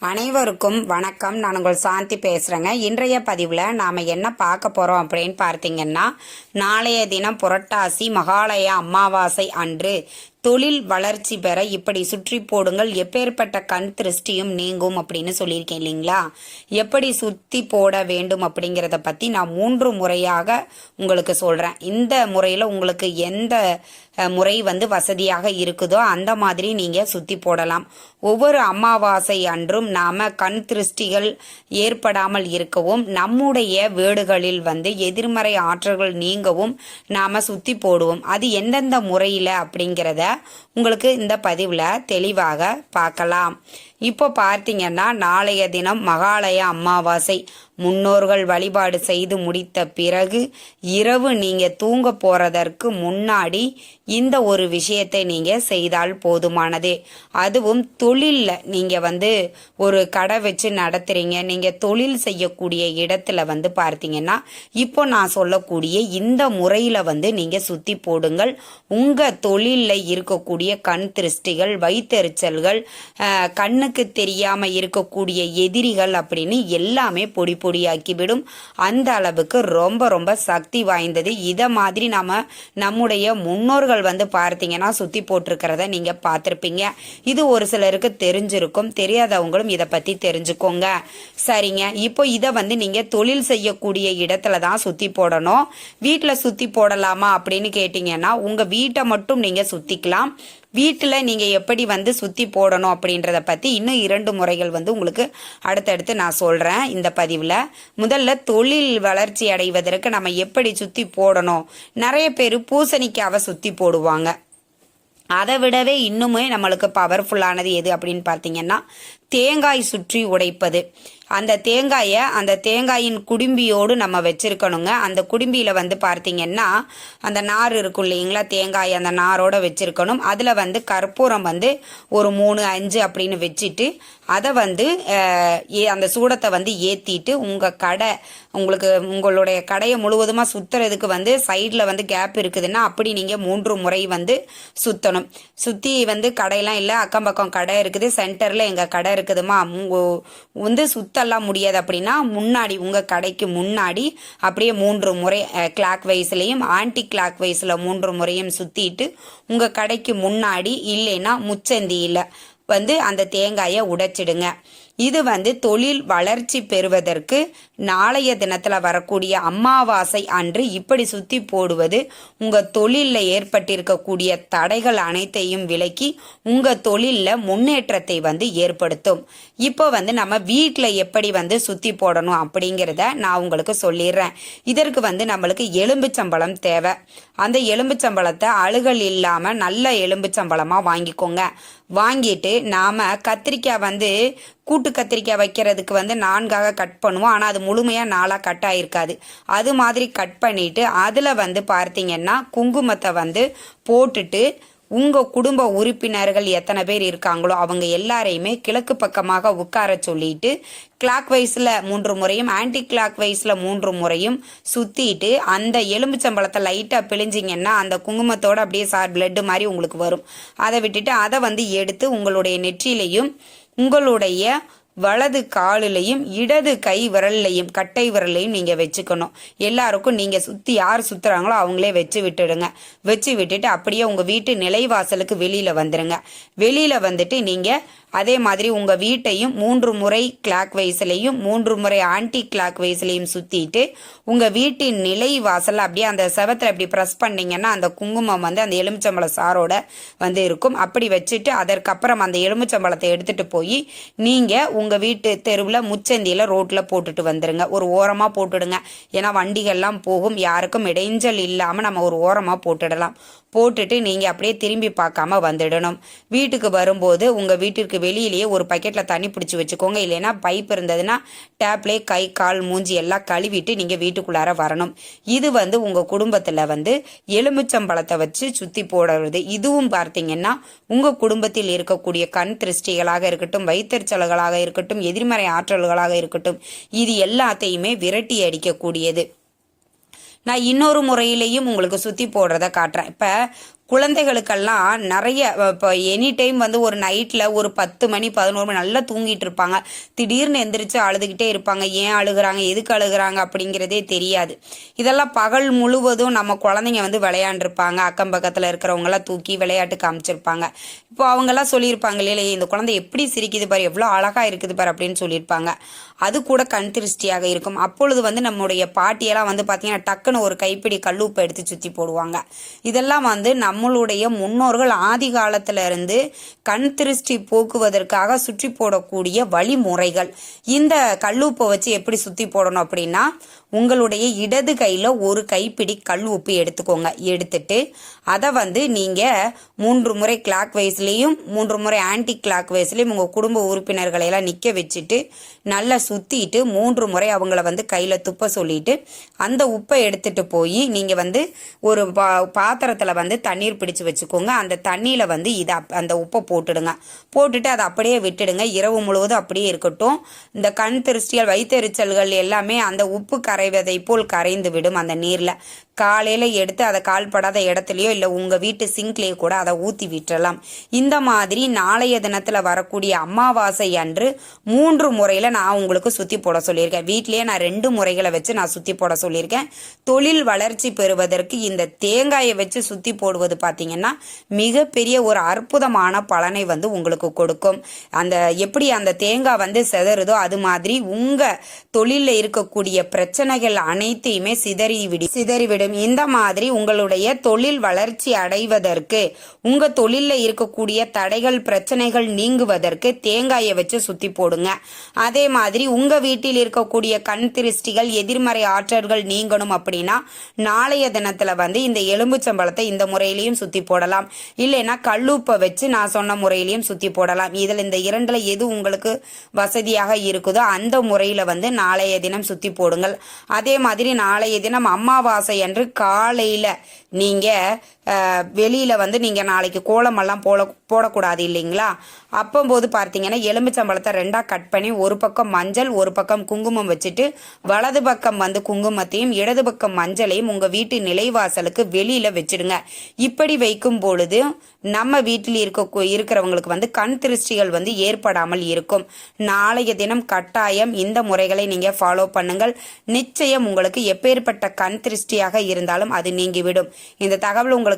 அனைவருக்கும் வணக்கம். நான் உங்கள் சாந்தி பேசுகிறேங்க இன்றைய பதிவில் நாம் என்ன பார்க்க போகிறோம் அப்படின்னு பார்த்தீங்கன்னா நாளைய தினம் புரட்டாசி மகாலய அமாவாசை அன்று தொழில் வளர்ச்சி பெற இப்படி சுற்றி போடுங்கள். எப்பேற்பட்ட கண் திருஷ்டியும் நீங்கும் அப்படின்னு சொல்லியிருக்கேன் இல்லைங்களா? எப்படி சுத்தி போட வேண்டும் அப்படிங்கிறத பற்றி நான் மூன்று முறையாக உங்களுக்கு சொல்கிறேன் இந்த முறையில் உங்களுக்கு எந்த முறை வந்து வசதியாக இருக்குதோ அந்த மாதிரி நீங்கள் சுத்தி போடலாம். ஒவ்வொரு அமாவாசை அன்றும் நாம கண் திருஷ்டிகள் ஏற்படாமல் இருக்கவும் நம்முடைய வீடுகளில் வந்து எதிர்மறை ஆற்றல்கள் நீங்கவும் நாம சுத்தி போடுவோம். அது எந்தெந்த முறையில் அப்படிங்கிறத உங்களுக்கு இந்த பதிவில் தெளிவாக பார்க்கலாம். இப்போ பார்த்தீங்கன்னா நாளைய தினம் மகாலய அமாவாசை. முன்னோர்கள் வழிபாடு செய்து முடித்த பிறகு இரவு நீங்க தூங்க போறதற்கு முன்னாடி இந்த ஒரு விஷயத்தை நீங்க செய்தால் போதுமானது. அதுவும் தொழிலில் நீங்க வந்து ஒரு கடை வச்சு நடத்துறீங்க. நீங்க தொழில் செய்யக்கூடிய இடத்துல வந்து பார்த்தீங்கன்னா இப்போ நான் சொல்லக்கூடிய இந்த முறையில வந்து நீங்க சுத்தி போடுங்கள். உங்க தொழிலில் இருக்கக்கூடிய கண் திருஷ்டிகள் வைத்தெரிச்சல்கள் கண்ணுக்கு தெரியாம இருக்கக்கூடிய எதிரிகள் அப்படின்னு எல்லாமே பொடி பொடியாக்கிவிடும் அந்த அளவுக்கு ரொம்ப ரொம்ப சக்தி வாய்ந்தது. இதை மாதிரி நாம் நம்முடைய முன்னோர்கள் வந்து பார்த்தீங்கன்னா சுற்றி போட்டிருக்கிறத நீங்கள் பார்த்துருப்பீங்க. இது ஒரு சிலருக்கு தெரிஞ்சிருக்கும். தெரியாதவங்களும் இதை பற்றி தெரிஞ்சுக்கோங்க. சரிங்க. இப்போ இதை வந்து நீங்கள் தொழில் செய்யக்கூடிய இடத்துல தான் சுற்றி போடணும். வீட்டில் சுற்றி போடலாமா அப்படின்னு கேட்டிங்கன்னா உங்கள் வீட்டை மட்டும் நீங்கள் சுற்றிக்கலாம் வீட்டில் நீங்கள் எப்படி வந்து சுற்றி போடணும் அப்படின்றத பற்றி இன்னும் இரண்டு முறைகள் வந்து உங்களுக்கு அடுத்தடுத்து நான் சொல்கிறேன் இந்த பதிவில். முதல்ல தொழில் வளர்ச்சி அடைவதற்கு நம்ம எப்படி சுற்றி போடணும். நிறைய பேர் பூசணிக்காவை சுற்றி போடுவாங்க. அதை விடவே இன்னுமே நம்மளுக்கு பவர்ஃபுல்லானது எது அப்படின்னு பார்த்தீங்கன்னா தேங்காய் சுற்றி உடைப்பது. அந்த தேங்காயை அந்த தேங்காயின் குடும்பியோடு நம்ம வச்சுருக்கணுங்க. அந்த குடும்பியில் வந்து பார்த்தீங்கன்னா அந்த நார் இருக்கும் இல்லைங்களா? தேங்காய் அந்த நாரோட வச்சுருக்கணும். அதில் வந்து கற்பூரம் வந்து ஒரு மூணு அஞ்சு அப்படின்னு வச்சுட்டு அதை வந்து ஏ- அந்த சூடத்தை வந்து ஏற்றிட்டு உங்கள் கடை உங்களுக்கு உங்களுடைய கடையை முழுவதுமாக சுற்றுறதுக்கு வந்து சைடில் வந்து கேப் இருக்குதுன்னா அப்படி நீங்கள் மூன்று முறை வந்து சுற்றணும் சுற்றி வந்து கடையெல்லாம் இல்லை அக்கம் பக்கம் கடை இருக்குது. சென்டரில் எங்கள் கடை இருக்குதுமா? உங்கள் வந்து சுத்தெல்லாம் முடியாது அப்படின்னா முன்னாடி உங்கள் கடைக்கு முன்னாடி அப்படியே மூன்று முறை கிளாக் வைஸ்லையும் ஆன்டி கிளாக் வைஸில் மூன்று முறையும் சுற்றிட்டு உங்கள் கடைக்கு முன்னாடி இல்லைன்னா முச்சந்தியில் வந்து அந்த தேங்காயை உடைச்சிடுங்க. இது வந்து தொழில் வளர்ச்சி பெறுவதற்கு நாளைய தினத்தில் வரக்கூடிய அமாவாசை அன்று இப்படி சுற்றி போடுவது உங்கள் தொழிலில் ஏற்பட்டிருக்கக்கூடிய தடைகள் அனைத்தையும் விலக்கி உங்கள் தொழிலில் முன்னேற்றத்தை வந்து ஏற்படுத்தும். இப்போ வந்து நம்ம வீட்டில் எப்படி வந்து சுற்றி போடணும் அப்படிங்கிறத நான் உங்களுக்கு சொல்லிடுறேன். இதற்கு வந்து நம்மளுக்கு எலும்புச்சம்பளம் தேவை. அந்த எலும்புச்சம்பழத்தை அழுகல் இல்லாமல் நல்ல எலும்புச்சம்பழமாக வாங்கிக்கோங்க. வாங்கிட்டு நாம் கத்திரிக்காய் வந்து கூட்டு கத்திரிக்காய் வைக்கிறதுக்கு வந்து நான்காக கட் பண்ணுவோம். ஆனால் அது முழுமையாக நாளாக கட் ஆகிருக்காது அது மாதிரி கட் பண்ணிவிட்டு அதில் வந்து பார்த்தீங்கன்னா குங்குமத்தை வந்து போட்டுட்டு உங்கள் குடும்ப உறுப்பினர்கள் எத்தனை பேர் இருக்காங்களோ அவங்க எல்லாரையுமே கிழக்கு பக்கமாக உட்கார சொல்லிட்டு கிளாக் வைஸில் மூன்று முறையும் ஆன்டி கிளாக் வைஸில் மூன்று முறையும் சுற்றிட்டு அந்த எலும்புச்சம்பளத்தை லைட்டாக பிழிஞ்சிங்கன்னா அந்த குங்குமத்தோட அப்படியே சார் பிளட்டு மாதிரி உங்களுக்கு வரும். அதை விட்டுட்டு அதை வந்து எடுத்து உங்களுடைய நெற்றியிலையும் உங்களுடைய வலது காலிலையும் இடது கை விரல்லையும் கட்டை விரல்லையும் நீங்க வச்சுக்கணும். எல்லாருக்கும் நீங்க சுத்தி யார் சுத்துறாங்களோ அவங்களே வச்சு விட்டுடுங்க. வச்சு விட்டுட்டு அப்படியே உங்க வீட்டு நிலைவாசலுக்கு வெளியில வந்துருங்க. வெளியில வந்துட்டு நீங்க அதே மாதிரி உங்க வீட்டையும் மூன்று முறை கிளாக் வைஸ்லையும் மூன்று முறை ஆன்டி கிளாக் வைஸ்லையும் சுத்திட்டு உங்க வீட்டின் நிலை வாசல்ல அப்படியே அந்த செவத்தில் அப்படி ப்ரெஸ் பண்ணீங்கன்னா அந்த குங்குமம் வந்து அந்த எலுமிச்சம்பழ சாரோட வந்து இருக்கும். அப்படி வச்சுட்டு அதற்கப்புறம் அந்த எலுமிச்சம்பழத்தை எடுத்துட்டு போய் நீங்க உங்கள் வீட்டு தெருவில் முச்சந்தியில் ரோட்டில் போட்டுட்டு வந்துடுங்க ஒரு ஓரமாக போட்டுடுங்க. ஏன்னா வண்டிகள்லாம் போகும். யாருக்கும் இடைஞ்சல் இல்லாமல் நம்ம ஒரு ஓரமாக போட்டுடலாம். போட்டுட்டு நீங்கள் அப்படியே திரும்பி பார்க்காம வந்துடணும். வீட்டுக்கு வரும்போது உங்கள் வீட்டிற்கு வெளியிலேயே ஒரு பக்கெட்டில் தண்ணி பிடிச்சி வச்சுக்கோங்க. இல்லைன்னா பைப் இருந்ததுன்னா டேப்லேயே கை கால் மூஞ்சி எல்லாம் கழுவிட்டு நீங்கள் வீட்டுக்குள்ளார வரணும். இது வந்து உங்கள் குடும்பத்தில் வந்து எலுமிச்சம்பழத்தை வச்சு சுற்றி போடுறது. இதுவும் பார்த்தீங்கன்னா உங்கள் குடும்பத்தில் இருக்கக்கூடிய கண் திருஷ்டிகளாக இருக்கட்டும் வைத்தறிச்சல்களாக இருக்கட்டும் எதிர்மறை ஆற்றல்களாக இருக்கட்டும் இது எல்லாத்தையுமே விரட்டி அடிக்கக்கூடியது. நான் இன்னொரு முறையிலையும் உங்களுக்கு சுற்றி போடுறத காட்டுறேன். இப்போ குழந்தைகளுக்கெல்லாம் நிறைய இப்போ எனி டைம் வந்து ஒரு நைட்டில் ஒரு பத்து மணி பதினோரு மணி நல்லா தூங்கிட்டு இருப்பாங்க. திடீர்னு எந்திரிச்சு அழுதுகிட்டே இருப்பாங்க. ஏன் அழுகுறாங்க? எதுக்கு அழுகுறாங்க? அப்படிங்கிறதே தெரியாது. இதெல்லாம் பகல் முழுவதும் நம்ம குழந்தைங்க வந்து விளையாண்டுருப்பாங்க. அக்கம் பக்கத்தில் இருக்கிறவங்களாம் தூக்கி விளையாட்டு காமிச்சிருப்பாங்க. இப்போ அவங்கெல்லாம் சொல்லியிருப்பாங்க இல்லையே இந்த குழந்தை எப்படி சிரிக்குது பாரு? எவ்வளோ அழகாக இருக்குது பாரு? அப்படின்னு சொல்லியிருப்பாங்க. அது கூட கண் திருஷ்டியாக இருக்கும். அப்பொழுது வந்து நம்முடைய பாட்டியெல்லாம் வந்து பார்த்தீங்கன்னா டக்குன்னு ஒரு கைப்பிடி கல்லூப்பை எடுத்து சுற்றி போடுவாங்க. இதெல்லாம் வந்து நம்மளுடைய முன்னோர்கள் ஆதி காலத்திலிருந்து கண் திருஷ்டி போக்குவதற்காக சுற்றி போடக்கூடிய வழிமுறைகள். இந்த கல்லுப்பை வச்சு எப்படி சுற்றி போடணும் அப்படின்னா உங்களுடைய இடது கையில் ஒரு கைப்பிடி கல் உப்பு எடுத்துக்கோங்க. எடுத்துட்டு அதை வந்து நீங்கள் மூன்று முறை கிளாக் வைஸ்லேயும் மூன்று முறை ஆன்டி கிளாக் வைஸ்லேயும் உங்கள் குடும்ப உறுப்பினர்களை எல்லாம் நிற்க வச்சுட்டு நல்லா சுற்றிட்டு மூன்று முறை அவங்கள வந்து கையில் துப்ப சொல்லிட்டு அந்த உப்பை எடுத்துட்டு போய் நீங்கள் வந்து ஒரு பா பாத்திரத்தில் வந்து தண்ணீர் பிடிச்சு வச்சுக்கோங்க. அந்த தண்ணியில் வந்து இதை அப்- அந்த உப்பை போட்டுடுங்க. போட்டுட்டு அதை அப்படியே விட்டுடுங்க. இரவு முழுவதும் அப்படியே இருக்கட்டும். இந்த கண் திருஷ்டிகள் வயிற்றெரிச்சல்கள் எல்லாமே அந்த உப்பு கரைவதை போல் கரைந்து விடும் அந்த நீரில். காலையில் எடுத்து அதை கால்படாத இடத்துலையோ இல்லை உங்கள் வீட்டு சிங்க்லேயோ கூட அதை ஊற்றி விட்டுறலாம். இந்த மாதிரி நாளைய தினத்தில் வரக்கூடிய அமாவாசை அன்று மூன்று முறையில் நான் உங்களுக்கு சுற்றி போட சொல்லியிருக்கேன். வீட்லேயே நான் ரெண்டு முறைகளை வச்சு நான் சுற்றி போட சொல்லியிருக்கேன். தொழில் வளர்ச்சி பெறுவதற்கு இந்த தேங்காயை வச்சு சுற்றி போடுவது பார்த்தீங்கன்னா மிகப்பெரிய ஒரு அற்புதமான பலனை வந்து உங்களுக்கு கொடுக்கும். அந்த எப்படி அந்த தேங்காய் வந்து செதறுதோ அது மாதிரி உங்கள் தொழிலில் இருக்கக்கூடிய பிரச்சனைகள் அனைத்தையுமே சிதறிவிடும் சிதறிவிடும். இந்த மாதிரி உங்களுடைய தொழில் வளர்ச்சி அடைவதற்கு உங்கள் தொழிலில் இருக்கக்கூடிய தடைகள் பிரச்சனைகள் நீங்குவதற்கு தேங்காயை வச்சு சுற்றி போடுங்க. அதே மாதிரி உங்கள் வீட்டில் இருக்கக்கூடிய கண் திருஷ்டிகள் எதிர்மறை ஆற்றல்கள் நீங்கணும் அப்படின்னா நாளைய தினத்தில் வந்து இந்த எலும்புச்சம்பழத்தை இந்த முறையிலையும் சுற்றி போடலாம். இல்லைன்னா கல்லுப்பை வச்சு நான் சொன்ன முறையிலையும் சுற்றி போடலாம். இதில் இந்த இரண்டில் எது உங்களுக்கு வசதியாக இருக்குதோ அந்த முறையில் வந்து நாளைய தினம் சுற்றி போடுங்கள். அதே மாதிரி நாளைய தினம் அமாவாசை அன்று காலையில் நீங்கள் வெளியில் வந்து நீங்கள் நாளைக்கு கோலமெல்லாம் போட போடக்கூடாது இல்லைங்களா? அப்போம்போது பார்த்தீங்கன்னா எலுமிச்சம்பழத்தை ரெண்டாக கட் பண்ணி ஒரு பக்கம் மஞ்சள் ஒரு பக்கம் குங்குமம் வச்சுட்டு வலது பக்கம் வந்து குங்குமத்தையும் இடது பக்கம் மஞ்சளையும் உங்கள் வீட்டு நிலைவாசலுக்கு வெளியில் வச்சிடுங்க. இப்படி வைக்கும் பொழுது நம்ம வீட்டில் இருக்க இருக்கிறவங்களுக்கு வந்து கண் திருஷ்டிகள் வந்து ஏற்படாமல் இருக்கும். நாளைய தினம் கட்டாயம் இந்த முறைகளை நீங்கள் ஃபாலோ பண்ணுங்கள். நிச்சயம் உங்களுக்கு எப்பேற்பட்ட கண் திருஷ்டியாக இருந்தாலும் அது நீங்கிவிடும். இந்த தகவல் உங்களுக்கு